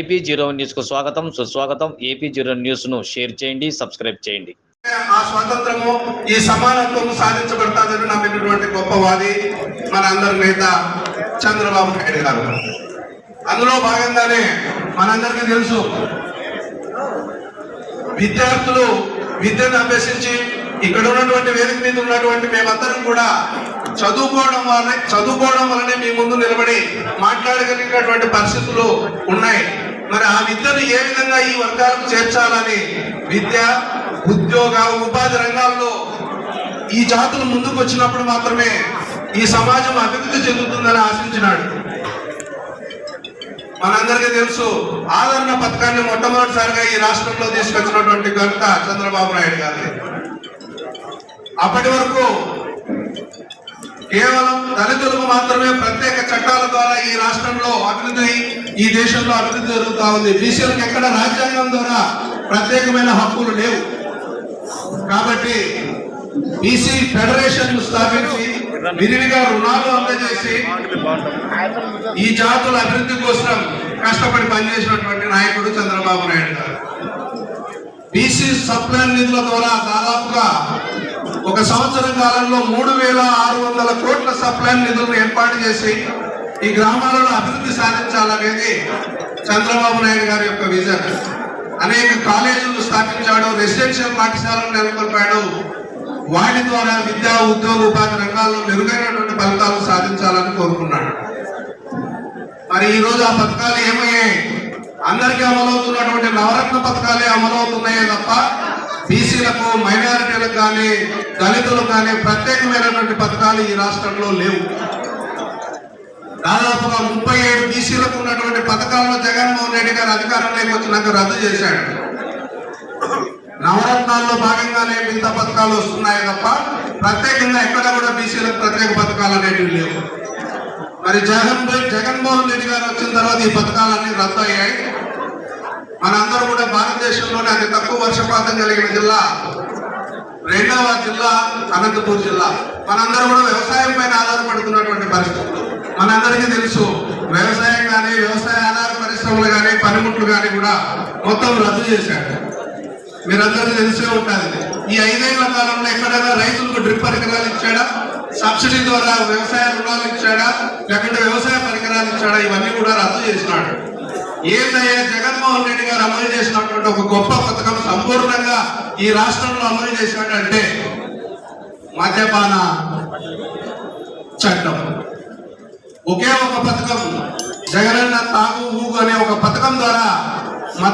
AP zero న్యూస్కు స్వాగతం. సుస్వాగతం ఏపీ జీరో న్యూస్ను షేర్ చేయండి సబ్స్క్రైబ్ చేయండి. ఆ స్వాతంత్రము ఈ సమానత్వం సాధించబడతాదని నమ్మినటువంటి గొప్పవాది మన అందరి నేత చంద్రబాబు నాయుడు గారు. అందులో భాగంగానే మనందరికీ తెలుసు విద్యార్థులు విద్యను అభ్యసించి ఇక్కడ ఉన్నటువంటి వేదిక మీద ఉన్నటువంటి మేమందరం కూడా చదువుకోవడం వల్లనే చదువుకోవడం వల్లనే మీ ముందు నిలబడి మాట్లాడగలిగినటువంటి పరిస్థితులు ఉన్నాయి. మరి ఆ విద్యను ఏ విధంగా ఈ వర్గాలకు చేర్చాలని విద్య ఉద్యోగ ఉపాధి రంగాల్లో ఈ జాతులు ముందుకు వచ్చినప్పుడు మాత్రమే ఈ సమాజం అభివృద్ధి చెందుతుందని ఆశించినాడు. మనందరికీ తెలుసు ఆదరణ పథకాన్ని మొట్టమొదటిసారిగా ఈ రాష్ట్రంలో తీసుకొచ్చినటువంటి ఘనత చంద్రబాబు నాయుడు గారి. అప్పటి వరకు కేవలం దళితులకు మాత్రమే ప్రత్యేక చట్టాల ద్వారా ఈ రాష్ట్రంలో అభివృద్ధి ఈ దేశంలో అభివృద్ధి జరుగుతూ ఉంది. బీసీలకు ఎక్కడ రాజ్యాంగం ద్వారా ప్రత్యేకమైన హక్కులు లేవు. కాబట్టి బీసీ ఫెడరేషన్ స్థాపించి విరివిగా రుణాలు అందజేసి ఈ జాతుల అభివృద్ధి కోసం కష్టపడి పనిచేసినటువంటి నాయకుడు చంద్రబాబు నాయుడు గారు. బీసీ సప్లైన్ నిధుల ద్వారా దాదాపుగా ఒక సంవత్సరం కాలంలో మూడు వేల ఆరు వందల కోట్ల సప్లైన్ నిధులను ఏర్పాటు చేసి ఈ గ్రామాలలో అభివృద్ధి సాధించాలనేది చంద్రబాబు నాయుడు గారి యొక్క విజన్. అనేక కాలేజీలు స్థాపించాడు రెసిడెన్షియల్ పాఠశాలను నెలకొల్పాడు. వాటి ద్వారా విద్యా ఉద్యోగ ఉపాధి రంగాల్లో మెరుగైనటువంటి ఫలితాలు సాధించాలని కోరుకున్నాడు. మరి ఈ రోజు ఆ పథకాలు ఏమయ్యాయి? అందరికీ అమలవుతున్నటువంటి నవరత్న పథకాలే అమలవుతున్నాయే తప్ప బీసీలకు మైనారిటీలకు కానీ దళితులకు కానీ ప్రత్యేకమైనటువంటి పథకాలు ఈ రాష్ట్రంలో లేవు. దాదాపుగా ముప్పై ఏడు బీసీలకు ఉన్నటువంటి పథకాలను జగన్మోహన్ రెడ్డి గారు అధికారంలోకి వచ్చినాక రద్దు చేశాడు. నవరత్నాల్లో భాగంగానే మిగతా పథకాలు వస్తున్నాయి తప్ప ప్రత్యేకంగా ఎక్కడ కూడా బీసీలకు ప్రత్యేక పథకాలు అనేవి లేవు. మరి జగన్ జగన్మోహన్ రెడ్డి గారు వచ్చిన తర్వాత ఈ పథకాలన్నీ రద్దు అయ్యాయి. భారతదేశంలోనే అతి తక్కువ వర్షపాతం కలిగిన జిల్లా. రెండవ జిల్లా అనంతపూర్ జిల్లా. మనందరూ కూడా వ్యవసాయం పైన ఆధారపడుతున్నటువంటి పరిస్థితులు. మనందరికీ తెలుసు వ్యవసాయం కానీ వ్యవసాయ ఆధార పరిశ్రమలు కానీ పనిముట్లు కానీ కూడా మొత్తం రద్దు చేశాడు మీరందరికీ తెలిసే ఉంటుంది ఈ ఐదేళ్ళ కాలంలో ఎక్కడైనా రైతులకు డ్రిప్ పరికరాలు ఇచ్చాడా? సబ్సిడీ ద్వారా వ్యవసాయ రుణాలు ఇచ్చాడా? లేకుంటే వ్యవసాయ పరికరాలు ఇచ్చాడా? ఇవన్నీ కూడా రద్దు చేసినాడు. ఏందయ్యా జగన్మోహన్ రెడ్డి గారు అమలు చేసినటువంటి ఒక గొప్ప పథకం సంపూర్ణంగా ఈ రాష్ట్రంలో అమలు చేసినట్టంటే మద్యపాన చట్టం. ఒకే ఒక పథకం. జగనన్న తాగు ఊగు అనే ఒక పథకం ద్వారా